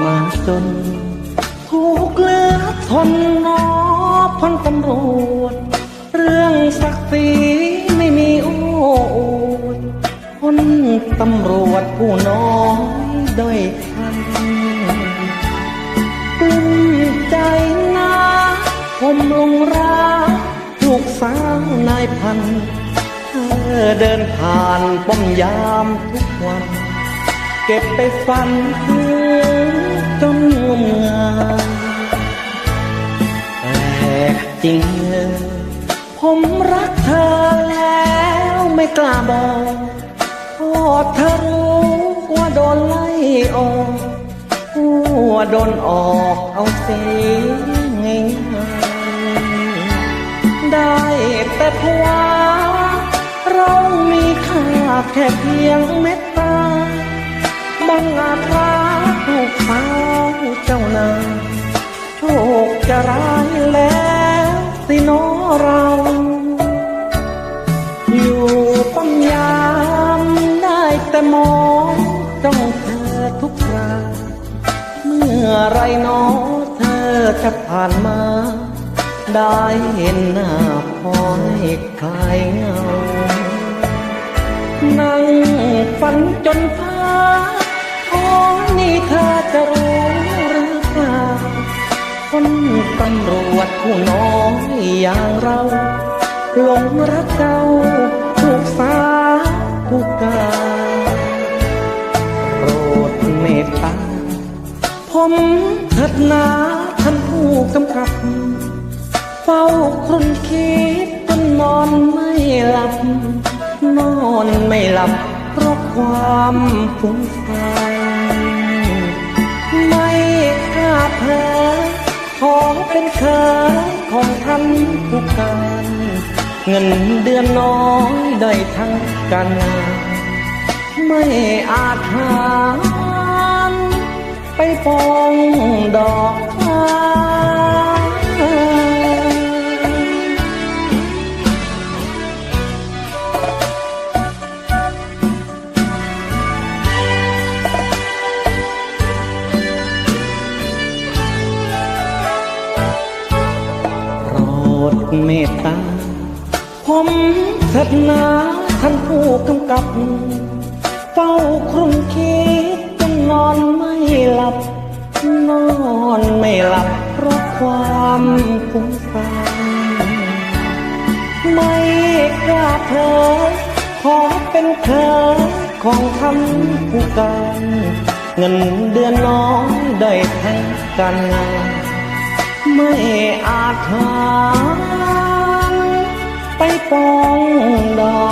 มาจน ถูกเลือดทนนอพันตำรวจ เรื่องศักดิ์ศรีไม่มีโอ้อวดพ้นตำรวจผู้น้อยด้อยคันกลุ้มใจนะผมลงรักลูกสาวนายพันเธอเดินผ่านป้อมยามทุกวัน ก็บไปฝันถึงจนงมงายแปลกจริงเลยผมรักเธอแล้วไม่กล้าบอกพอเธอรู้ว่าโดนไล่ออกว่าโดนออกเอาเสียง่ายได้แต่ภาวะเรามีค่าแค่เพียงเม็ด ยังอาจรักลูกสาวเจ้านายโชคจะร้ายแล้วสิโนอเรา อยู่ป้อมยามได้แต่มองจ้องเธอทุกคราเมื่อไรหนอเธอจะผ่านมา ได้เห็นหน้าพอให้คลายเงานั่งฝันจนฟ้า โอ้นี่เธอจะรู้หรือเปล่าคนตำรวจผู้น้อยอย่างเราหลงรักเจ้าลูกสาวผู้กาโปรดเมตตาผมเถิดนาท่านผู้กำกับ เฝ้าครุนคิดจนนอนไม่หลับ นอนไม่หลับเพราะความฟุ้งซ่าน อเป็นเคยของท่านผู้การเงินเดือนน้อยได้ทั้งการงาน ไม่อาจหาไปปองดอก ดเมตตา ผมเถิดนาท่านผู้กำกับ เฝ้าครุ่นคิดจนนอนไม่หลับ นอนไม่หลับเพราะความฟุ้งซ่านไม่กล้าเผยขอเป็นเธอของท่านผู้การ เงินเดือนน้อยได้ทั้การงาน ไม่อาจหารไปปองดอ